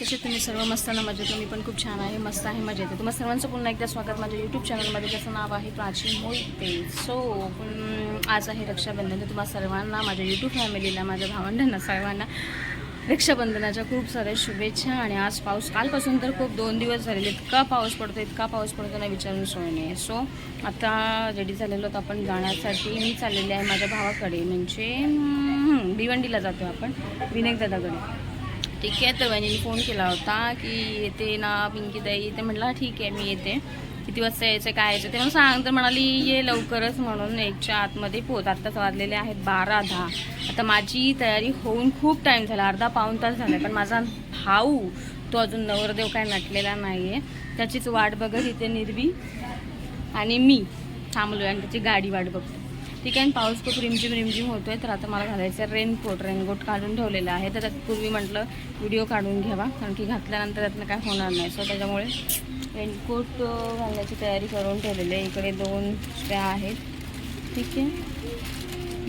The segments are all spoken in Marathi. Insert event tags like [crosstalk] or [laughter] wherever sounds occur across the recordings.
कसे तुम्ही सर्व मस्त ना मजेत मी पण खूप छान आहे. मस्त आहे मजेत आहे. तुम्हाला सर्वांचं पुन्हा एकदा स्वागत माझ्या यूट्यूब चॅनलमध्ये ज्याचं नाव आहे प्राचीन मोहिते सो आज आहे रक्षाबंधन. तर तुम्हाला सर्वांना माझ्या यूट्यूब फॅमिलीला माझ्या भावंडांना सर्वांना रक्षाबंधनाच्या खूप साऱ्या शुभेच्छा. आणि आज पाऊस कालपासून तर खूप दोन दिवस झालेले. इतका पाऊस पडतो इतका पाऊस पडतो ना विचारून सोय नाही. सो आता रेडी झालेलो तर आपण जाण्यासाठी. मी चाललेले आहे माझ्या भावाकडे. म्हणजे भिवंडीला जातो आपण. विनायक दादाकडे. ठीक आहे. तर वहिनीने फोन केला होता की येते ना पिंकीताई ते म्हटलं ठीक आहे मी येते. किती वाजता यायचं काय यायचं? ते मग सांग तर म्हणाली ये लवकरच म्हणून एकच्या आतमध्ये पोहोच. आत्ताच वाजलेले आहेत बारा दहा. आता माझी तयारी होऊन खूप टाईम झाला. अर्धा पाऊण तास झाला पण माझा भाऊ तो अजून नवरदेव काय नटलेला नाही आहे त्याचीच वाट बघत इथे निर्वी आणि मी. थांबलो आणि त्याची गाडी वाट बघतो ठीक आहे आणि पाऊस खूप रिमझिम रिमझिम होतो आहे तर आता मला घालायचं आहे रेनकोट रेनकोट काढून ठेवलेलं आहे. तर त्यापूर्वी म्हटलं व्हिडिओ काढून घ्यावा कारण की घातल्यानंतर त्यातनं काय होणार नाही. सो त्याच्यामुळे रेनकोट घालण्याची तयारी करून ठेवलेली आहे. इकडे दोन त्या आहेत. ठीक आहे.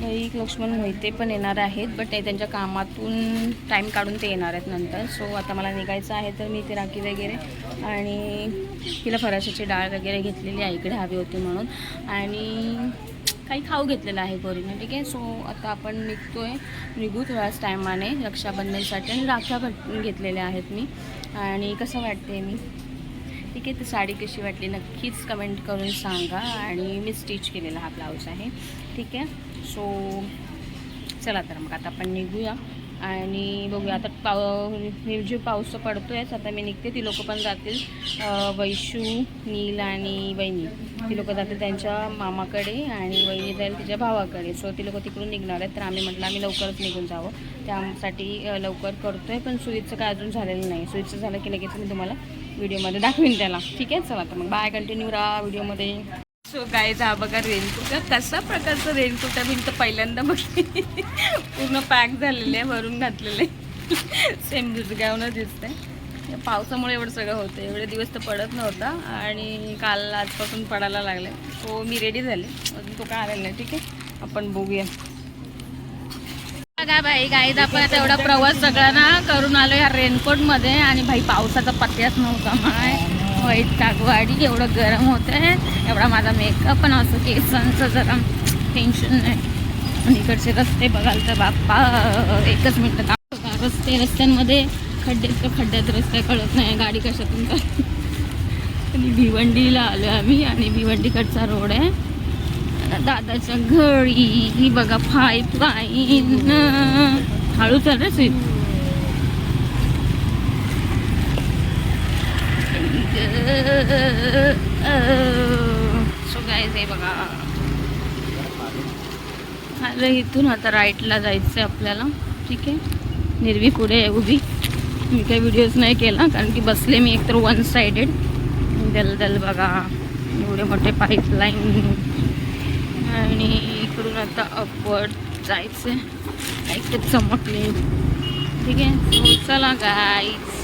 भाई लक्ष्मण मोहिते पण येणार आहेत बट ते त्यांच्या कामातून टाईम काढून ते येणार आहेत नंतर. सो आता मला निघायचं आहे तर मी ते राखी वगैरे आणि तिला फराशाची डाळ वगैरे घेतलेली आहे इकडे हवी होती म्हणून. आणि काही खाऊ घेतलेलं आहे गोरीने ठीक आहे? सो आता आपण निघतो आहे निघू थोड्याच टायमाने. रक्षाबंधनसाठी आणि राख्या घट घेतलेल्या आहेत मी. आणि कसं वाटते मी? ठीक आहे? ती साडी कशी वाटली नक्कीच कमेंट करून सांगा. आणि मी स्टिच केलेला हा ब्लाऊज आहे. ठीक आहे? सो चला तर मग आता आपण निघूया. आणि बघूया आता पाव निर्जीव पाऊस पडतो आहे आता मी निघते ती लोकं पण जातील. वैशू नील आणि वहिनी. ती लोकं जातील त्यांच्या मामाकडे आणि वहिनी जाईल तिच्या भावाकडे. सो ती लोकं तिकडून निघणार आहेत. तर आम्ही म्हटलं आम्ही लवकरच निघून जावं. त्यासाठी लवकर करतो आहे पण सुईचं काय अजून झालेलं नाही. सुईचं झालं की लगेच मी तुम्हाला व्हिडिओमध्ये दाखवीन त्याला. ठीक आहे? चला तर मग बाय कंटिन्यू राहा व्हिडिओमध्ये. सो गायज हा बघा रेनकोट. कशा प्रकारचं रेनकोट आहे मी तर पहिल्यांदा बघते पूर्ण पॅक झालेलं आहे भरून घातलेलं आहे. सेम दिसगावनं दिसतंय. पावसामुळे एवढं सगळं होतं. एवढे दिवस तर पडत नव्हता आणि काल आजपासून पडायला लागले. सो मी रेडी झाले. अजून तो काय आलेला नाही ठीक आहे. आपण बघूया. बघा भाई गाईज आपण आता एवढा प्रवास सगळा ना करून आलो या रेनकोटमध्ये. आणि भाई पावसाचा पत्त्याच नव्हता माय. व्हाईट टाकवाडी एवढं गरम होतं एवढा माझा मेकअप पण असं केसांचं जरा टेन्शन नाही. आणि इकडचे रस्ते बघाल तर बाप्पा एकच मिनटं का रस्ते रस्त्यांमध्ये खड्ड्यात तर खड्ड्यात रस्ते कळत नाही. गाडी कशातून काय आणि भिवंडीला आलो आम्ही आणि भिवंडीकडचा रोड आहे. दादाच्या घरी ही बघा पाईपलाईन हळू चाल रे स्वीट Oh. सो गाईज हे बघा. अरे इथून आता राईटला जायचं आहे आपल्याला. ठीक आहे? निर्वी पुढे आहे उभी. मी काही व्हिडिओज नाही केला कारण की बसले मी एकतर वन सायडेड दल दल बघा. एवढे मोठे पाईपलाईन आणि इकडून आता अपवर्ड जायचं आहे ऐकत चमकले. ठीक आहे? चला गाईज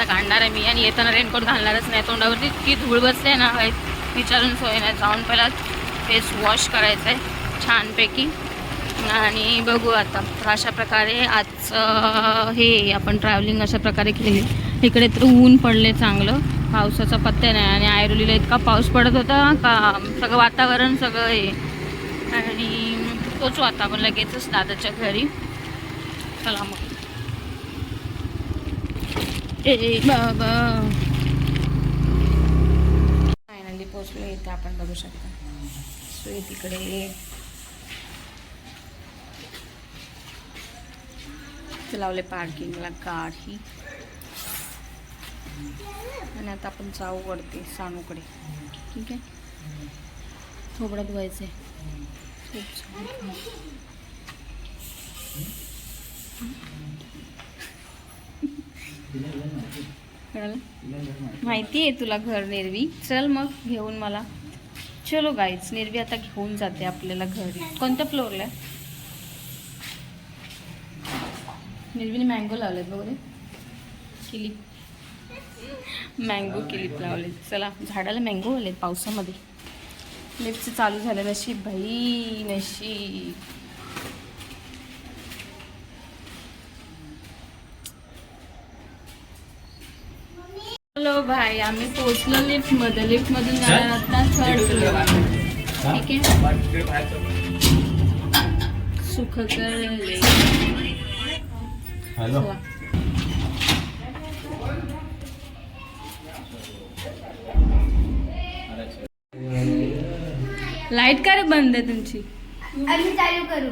आता काढणार आहे मी आणि येताना रेनकोट घालणारच नाही. तोंडावरती इतकी धूळ बसते ना काही विचारून सोय नाही. जाऊन पहिला फेस वॉश करायचं आहे छानपैकी. आणि बघू आता. तर अशा प्रकारे आजचं हे आपण ट्रॅव्हलिंग अशा प्रकारे केली इकडे तर ऊन पडले चांगलं. पावसाचा पत्ता नाही आणि आयरोलीला इतका पाऊस पडत होता का सगळं वातावरण सगळं हे. आणि तोच आता आपण लगेचच दादाच्या घरी. चला मग. ए बाबा फायनली पोचलो इथे आपण बघू शकता. सो तिकडे. लावले पार्किंगला गाडी आणि आता आपण जाऊ वरती सानूकडे. ठीक आहे? थोबडं धुवायचं आहे खूप छान. माहिती. आहे तुला घर निर्वी. चल मग घेऊन मला. चलो गाईच निर्वी आता घेऊन जाते आपल्याला घरी. कोणत्या फ्लोअरला निर्वीने मँगो लावलेत बघू किलीप मँगो किलीप लावले चला झाडाला मँगो आलेत पावसामध्ये. लिफ्टचं चालू झालं नशीब भाई नशीब. भाई आम्ही पोहोचलो लिफ्टमध्ये लिफ्ट मधून जाणार आता थर्ड फ्लोअर ठीक आहे? सुखकर हॅलो. लाइट का रे बंद आहे तुमची? आम्ही चालू करू.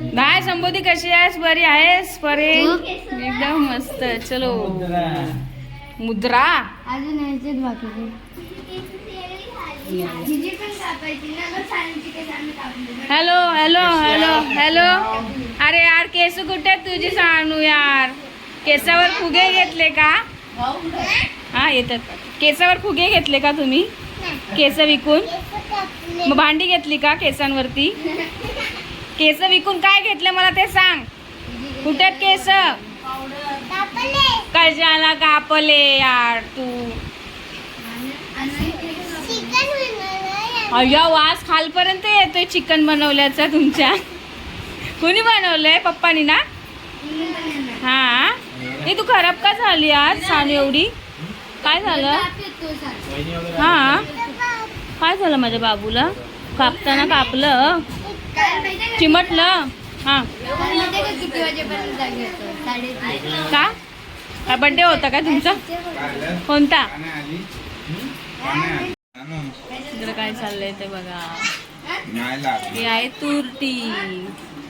काय संबोधी कशी आहेस? बरी आहेस? परे? एकदम मस्त. चलो. मुद्रा? अजून. Hello hello hello hello. अरे यार केस कुठे तुझी सांगू यार? केसावर फुगे घेतले का? हा येतात. केसावर फुगे घेतले का तुम्ही? केस विकून? मग भांडी घेतली का केसांवरती? केस विकून काय घेतलं मला ते सांग. कुठे केस? कशाला कापले यार तू? अय्या वास खालपर्यंत येतोय चिकन बनवल्याचा तुमच्या. कुणी बनवलंय? पप्पानी ना? हा. नाही तू खराब का झाली आज सानू एवढी? काय झालं? हा. काय झालं माझ्या बाबूला? कापताना कापलं? चिमटलं? हां. का? का काय बड्डे होता का तुमचा? कोणता? इकडे काय चाललंय ते बघा. हे आहे तुरटी.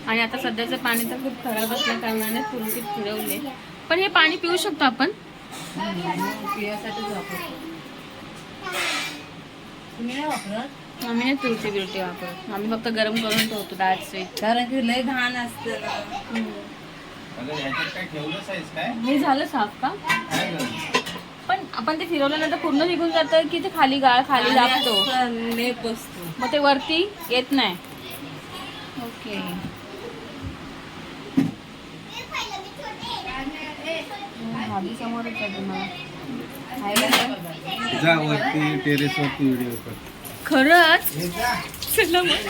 आणि आता सध्याचं पाणी तर खूप खराब असल्या कारणाने तुरटी फिरवले. पण हे पाणी पिऊ शकतो आपण. आम्ही नाही तुरटी बिरटी वापरत आम्ही फक्त गरम करून ठेवतो दॅट्स इट कारण की लय घाण असतं ना. काय ठेवलंच आहेस काय? हे झालं साफ का? पण आपण ते फिरवल्यानंतर पूर्ण निघून जातं की ते खाली गाळ खाली लागतो असं लेप असतो मग ते वरती येत नाही. ओके. भाभी समोरच आहे तुम्हाला. आहे का नाही? जा वरती टेरेस वरती व्हिडिओ कर. खरंच? चला मग.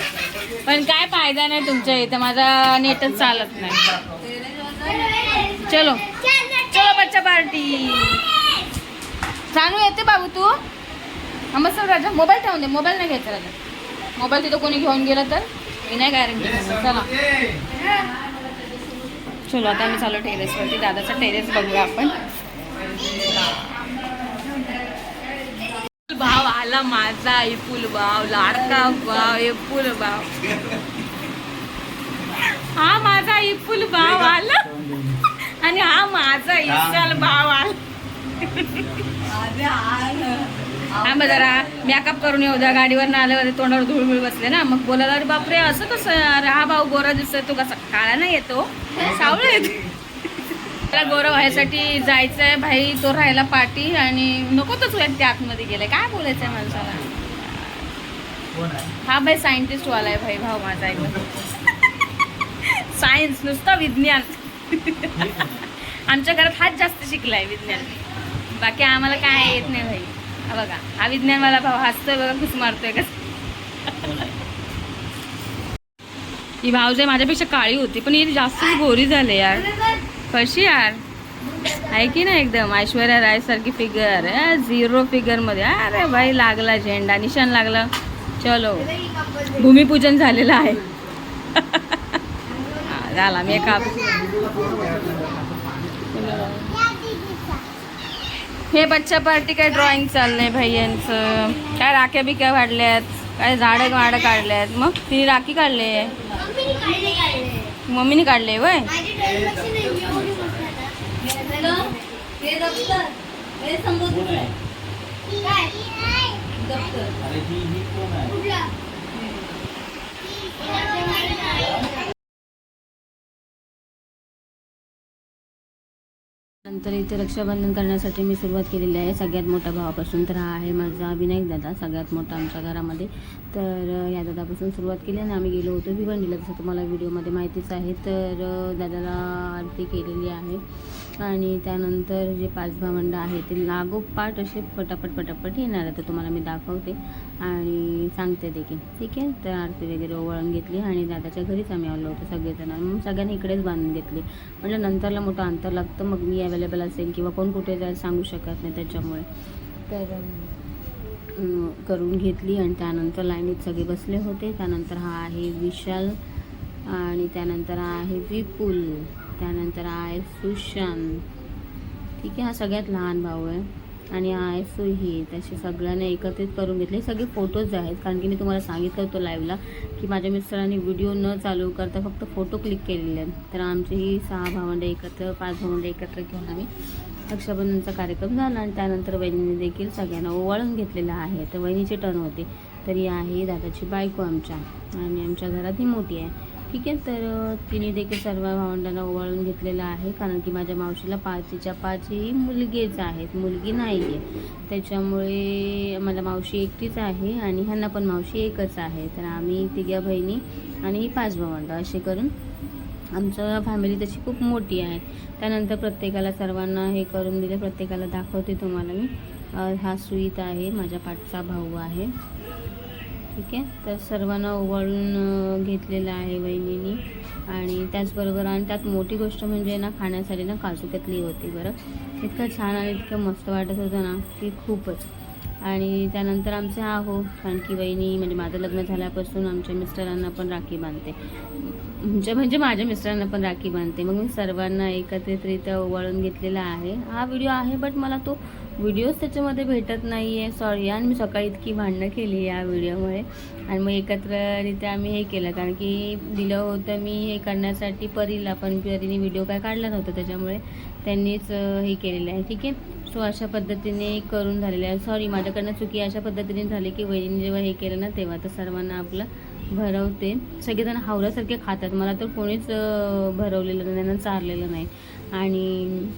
पण काय फायदा नाही तुमच्या इथं माझा नेटच चालत नाही. चलो. चलो बच्चा पार्टी. जानू येते बाबू तू? हा मस्त राजा. मोबाईल ठेवून दे. मोबाईल नाही घ्यायचा राजा. मोबाईल तिथं कोणी घेऊन गेलं तर? मी नाही गॅरंटी चला. चलो आता आम्ही चालू टेरेसवरती. दादाचा टेरेस बघूया आपण. भाव आला माझा इपुल भाव लाडका भाव इपुल भाव. हा माझा इपुल भाव आला. आणि हा माझा इसाल भाव आला. हा जरा मेकअप करून येऊ द्या गाडीवर आल्यावर तोंडावर धूळमुळ बसले ना. मग बोलायला अरे बापरे असं कसं अरे हा भाऊ गोरा दिसतोय तो कसा काळा नाही येतो? [laughs] सावळा येतो. त्याला गोरा व्हायसाठी जायचंय भाई तो राहायला पाठी आणि नको तोच व्यक्ती आतमध्ये गेलाय काय बोलायचंय माणसाला? हा भाई सायंटिस्ट वाला आहे भाई भाऊ माझा एकदम सायन्स नुसतं विज्ञान. आमच्या घरात हाच जास्त शिकलाय विज्ञान. बाकी आम्हाला काय येत नाही भाई. हा बघा हा विज्ञानवाला भाऊ हसतोय बघा खुश मारतोय कसं. ही भाऊजाई माझ्यापेक्षा काळी होती पण ही जास्तच गोरी झाले यार. कशी यार? आहे की नाही एकदम? ऐश्वर्या राय सारखी फिगर झिरो फिगरमध्ये. अरे भाई लागला झेंडा. निशाण लागला. चलो. भूमिपूजन झालेलं आहे. [laughs] झाला. मेकअप हे बच्चा पार्टी काय ड्रॉइंग चाललंय भाई यांचं काय राख्या बिक्या वाढल्यात काय झाडं वाडं काढल्यात? मग तिने राखी काढले काढले काढले. मम्मीने काढले वय माझी ड्रॉइंग मशीन आहे, एवढी मोठी आता. काय? अरे ही ही कोण आहे? कुठला? नंतर इथे रक्षाबंधन करण्यासाठी मी सुरुवात केलेली आहे. सगळ्यात मोठ्या भावापासून तर हा आहे माझा विनायक दादा. सगळ्यात मोठा आमच्या घरामध्ये. तर या दादापासून सुरुवात केली आणि आम्ही गेलो होतो भिवंडीला. जसं तुम्हाला व्हिडिओमध्ये माहितीच आहे तर दादाला आरती केलेली आहे. आणि त्यानंतर जे पाच भावंड आहे ते लागोपाठ असे पटापट पटापट येणार आहे. तर तुम्हाला मी दाखवते आणि सांगते देखील. ठीक आहे? तर आरती वगैरे ओवाळून घेतली आणि दादाच्या घरीच आम्ही आलो होतो सगळेजण. मग सगळ्यांनी इकडेच बांधून घेतली. म्हणजे नंतरला मोठं अंतर लागतं. मग मी अवेलेबल असेल किंवा कोण कुठे जाईल सांगू शकत नाही त्याच्यामुळे. तर करून घेतली आणि त्यानंतर लाईनीत सगळे बसले होते. त्यानंतर हा आहे विशाल आणि त्यानंतर हा आहे विपुल. त्यानंतर आय आहे ठीक आहे हा सगळ्यात लहान भाऊ आहे. आणि आय सुही सुहित सगळ्यांना एकत्रित करून घेतले. हे सगळे फोटोज आहेत कारण की मी तुम्हाला सांगितलं होतं लाईव्हला की माझ्या मिस्टरांनी व्हिडिओ न चालू करता फक्त फोटो क्लिक केलेले आहेत. तर आमची ही सहा भावंडं एकत्र पाच भावंडे एकत्र घेऊन आम्ही रक्षाबंधनचा कार्यक्रम झाला. आणि त्यानंतर वहिनीने देखील सगळ्यांना ओवाळून घेतलेला आहे. तर वहिनीची टर्न होते. तर ही आहे दादाची बायको आमच्या. आणि आमच्या घरात ही मोठी आहे. ठीक आहे तर तिने देखील सर्व भावंडांना ओवाळून घेतलेलं आहे कारण की माझ्या मावशीला पाचीच्या पाच ही मुलगीच आहेत मुलगी नाही आहे त्याच्यामुळे मला मावशी एकटीच आहे आणि ह्यांना पण मावशी एकच आहे. तर आम्ही तिघ्या बहिणी आणि ही पाच भावंडं असे करून आमचं फॅमिली तशी खूप मोठी आहे. त्यानंतर प्रत्येकाला सर्वांना हे करून दिले प्रत्येकाला दाखवते तुम्हाला मी. हा सुईत आहे माझ्या पाठचा भाऊ आहे. ठीक आहे. तर सर्वांना ओवाळून घेतलेलं आहे वहिनीनी. आणि त्याचबरोबर आणि त्यात मोठी गोष्ट म्हणजे ना खाण्यासाठी ना काजू कतली होती बरं. इतकं छान आणि इतकं मस्त वाटत होतं ना की खूपच. आणि त्यानंतर आमचे हा हो कारण की वहिनी म्हणजे माझं लग्न झाल्यापासून आमच्या मिस्टरांना पण राखी बांधते. म्हणजे म्हणजे माझ्या मिस्टरांना पण राखी बांधते. मग मी सर्वांना एकत्रितरित्या ओवाळून घेतलेला आहे. हा व्हिडिओ आहे बट मला तो व्हिडिओज त्याच्यामध्ये भेटत नाही आहे सॉरी आणि मी सकाळी इतकी भांडणं केली या व्हिडिओमुळे. आणि मग एकत्ररित्या आम्ही हे केलं. कारण की दिलं होतं मी हे करण्यासाठी परीला पण परीने व्हिडिओ काय काढला नव्हता त्याच्यामुळे त्यांनीच हे केलेलं आहे. ठीक आहे? सो अशा पद्धतीने करून झालेलं आहे. सॉरी माझ्याकडनं चुकी अशा पद्धतीने झाली की वहिनी जेव्हा हे केलं ना तेव्हा. तर सर्वांना आपलं भरवते. सगळेजण हावऱ्यासारखे खातात. मला तर कोणीच भरवलेलं नाही त्यांना चारलेलं नाही. आणि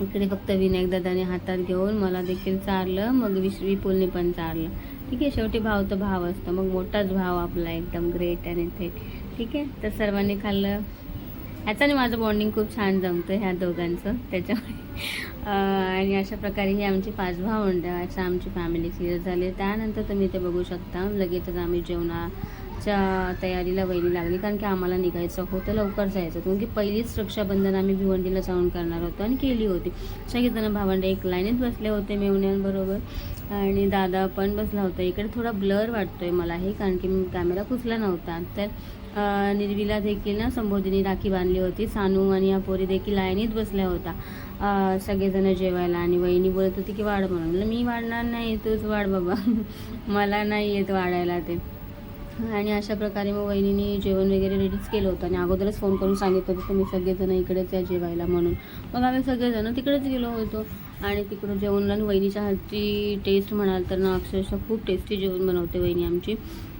इकडे फक्त विनायकदादाने हातात घेऊन मला देखील चारलं. मग विश्वी पुलने पण चारलं. ठीक आहे शेवटी भाव तर भाव असतो. मग मोठाच भाव आपला एकदम ग्रेट आणि थेट ठीक आहे तर सर्वांनी खाल्लं. ह्याच्याने माझं बॉन्डिंग खूप छान जमतं ह्या दोघांचं. त्याच्यामुळे आणि अशा प्रकारे ही आमची पाच भावंड असं आमची फॅमिली क्लिअर झाली. त्यानंतर तुम्ही ते बघू शकता. लगेचच आम्ही जेवणा च्या तयारीला वहिनी लागली कारण की आम्हाला निघायचं होतं लवकर जायचं होतं. की पहिलीच रक्षाबंधन आम्ही भिवंडीला जाऊन करणार होतो आणि केली होती. सगळेजण भावंडे एक लाईनीत बसले होते मेवण्यांबरोबर आणि दादा पण बसला होता. इकडे थोडा ब्लर वाटतो आहे मला हे कारण की कॅमेरा पुसला नव्हता. तर निर्विला देखील ना संबोधिनी राखी बांधली होती. सानू आणि या पोरी देखील लाईनीत बसल्या होता सगळेजण जेवायला आणि वहिनी बोलत होती की वाढ म्हणून. मी वाढणार नाही तूच वाढ बाबा. [laughs] मला नाही येत वाढायला ते. आणि अशा प्रकारे मग वहिनीने जेवण वगैरे रेडीच केलं होतं आणि अगोदरच फोन करून सांगितलं होतं तुम्ही सगळेजण इकडेच या जेवायला म्हणून. मग आम्ही सगळेजण तिकडेच गेलो होतो. आणि तिकडं जेवण आणि वहिनीच्या हातची टेस्ट म्हणाल तर ना अक्षरशः खूप टेस्टी जेवण बनवते वहिनी आमची.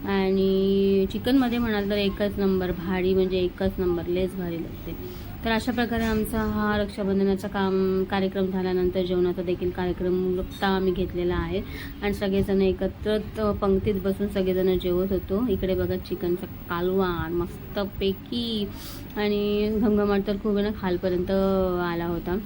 आणि चिकनमध्ये म्हणाल तर एकच नंबर भारी म्हणजे एकच नंबर लेस भारी लागते. तर अशा प्रकारे आमचा हा रक्षाबंधनाचा काम कार्यक्रम झाल्यानंतर जेवणाचा देखील कार्यक्रम नुकता आम्ही घेतलेला आहे. आणि सगळेजण एकत्रच पंक्तीत बसून सगळेजण जेवत होतो. इकडे बघा चिकनचा कालवा मस्तपैकी आणि घमघमाट तर खूप वेळ ना खालपर्यंत आला होता.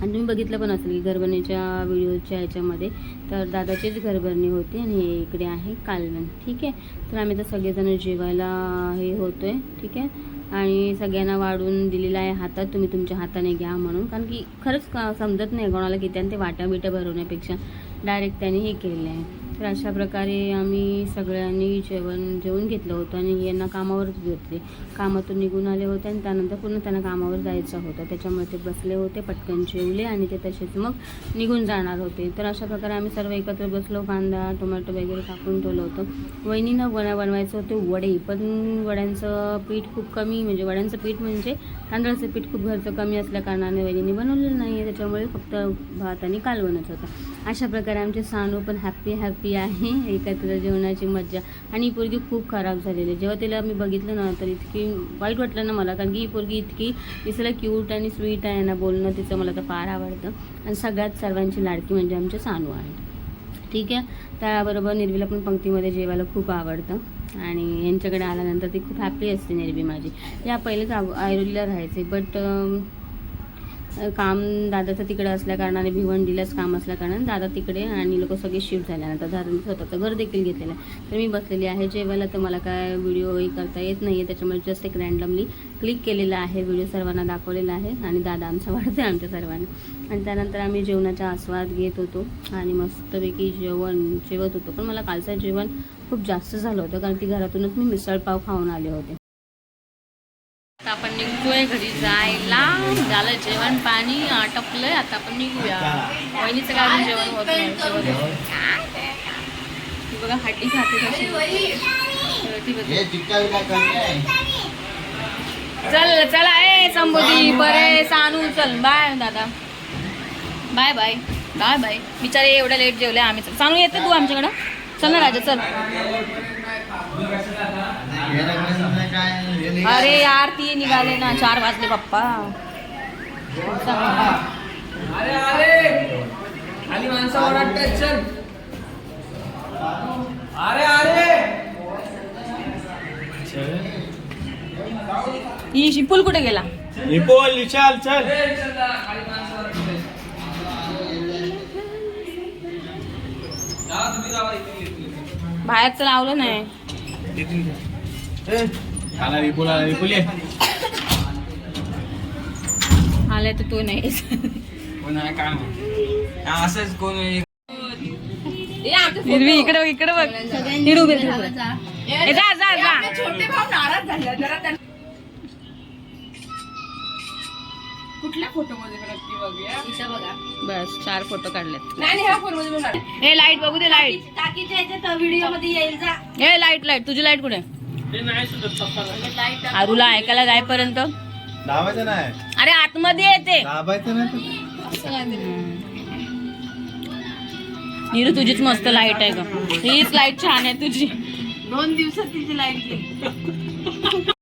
आणि तुम्ही बघितलं पण असेल की घरभरणीच्या व्हिडिओच्या ह्याच्यामध्ये तर दादाचीच घरभरणी होती आणि हे इकडे आहे कालवण. ठीक आहे? तर आम्ही तर सगळेजण जेवायला हे होतो आहे ठीक आहे? आणि सगळ्यांना वाढून दिलेलं आहे हातात. तुम्ही तुमच्या हाताने घ्या म्हणून. कारण की खरंच का समजत नाही कोणाला की त्यानं ते वाट्या बिट्या भरवण्यापेक्षा डायरेक्ट त्यांनी हे केलेलं आहे. तर अशा प्रकारे आम्ही सगळ्यांनी जेवण जेवून घेतलं होतं आणि यांना कामावरच घेतले. कामातून निघून आले होते आणि त्यानंतर पुन्हा त्यांना कामावर जायचं होतं. त्याच्यामुळे ते बसले होते पटकन जेवले आणि ते तसेच मग निघून जाणार होते. तर अशा प्रकारे आम्ही सर्व एकत्र बसलो कांदा टोमॅटो वगैरे टाकून ठेवलं होतं. वहिनीनं वड्या बनवायचं होते वडे पण वड्यांचं पीठ खूप कमी म्हणजे वड्यांचं पीठ म्हणजे तांदळाचं पीठ खूप घरचं कमी असल्याकारणाने वहिनी वहिनीने बनवलेलं नाही आहे त्याच्यामुळे फक्त भात आणि कालवणच होतं. अशा प्रकारे आमचे सानू पण हॅप्पी हॅप हॅप्पी आहे एकत्र जेवणाची मज्जा. आणि ही पोरगी खूप खराब झालेली आहे. जेव्हा तिला मी बघितलं ना तर इतकी वाईट वाटलं ना मला. कारण की ही पोरगी इतकी दिसायला क्यूट आणि स्वीट आहे ना बोलणं तिचं मला तर फार आवडतं. आणि सगळ्यात सर्वांची लाडकी म्हणजे आमच्या सानू आहे. ठीक आहे? त्याबरोबर निर्वीला पण पंक्तीमध्ये जेवायला खूप आवडतं. आणि यांच्याकडे आल्यानंतर ती खूप हॅप्पी असते निर्वी माझी. या पहिलेच आव- ऐरोलीला राहायचे. बट काम दादाचं तिकडे असल्या कारणाने भिवंडीलाच काम असल्या कारणाने दादा तिकडे आणि लोक सगळे शिफ्ट झाल्यानंतर दादा स्वतःचं घर देखील घेतलेलं आहे. तर मी बसलेली आहे जेवायला तर मला काय व्हिडिओही करता येत नाही आहे त्याच्यामुळे जस्ट एक रँडमली क्लिक केलेला आहे. व्हिडिओ सर्वांना दाखवलेला आहे आणि दादा आमचा वाढते आमच्या सर्वांना. आणि त्यानंतर आम्ही जेवणाचा आस्वाद घेत होतो आणि मस्तपैकी जेवण जेवत होतो. पण मला कालचं जेवण खूप जास्त झालं होतं कारण की घरातूनच मी मिसळपाव खाऊन आले होते. आता आपण निघतोय घरी जायला. झालं जेवण पाणी आटपलंय. आता आपण निघूया. वहिनीचं काय जेवण होत नाही बघा हड्डी खाते कशी. चल चला ए संबोधी बरे सानू चल. बाय दादा. Bye bye. Bye bye. बिचारे एवढ्या लेट जेवले आम्ही. चल सानू येते तू आमच्याकडं. चल ना राजा चल हे रंगाचं काय हे नाही अरे यार ती निघाले ना. चार वाजले पप्पा. आणि माणसं ओरडतात चल अरे अरे. ही शिपूल कुठे गेला? निपोल विशाल चल. बाहेरचं लावलं नाही. आला विपुल आला विपुल आलाय तर तो नाही. कोण आहे? काय. हा, असंच कोण. हिरवी इकडे बघ, इकडे बघ. हिरवी उभी राहा, उभी राहा. ए, जा जा जा. कुठल्या फोटो मध्ये बघूया बस चार फोटो काढलेत. नाही ह्या फोनमध्ये ए लाइट बघू दे लाइट टाकीच्या व्हिडिओमध्ये येईल जा. ए लाइट लाइट तुझी लाइट कुठे? आरूला ऐकायला जायपर्यंत दाबायचं नाही. अरे आतमध्ये येते. दाबायचं नाही नीरू तुझीच मस्त लाइट आहे ग. हीच लाइट छान आहे तुझी. दोन दिवसात तिची लाइट गेली.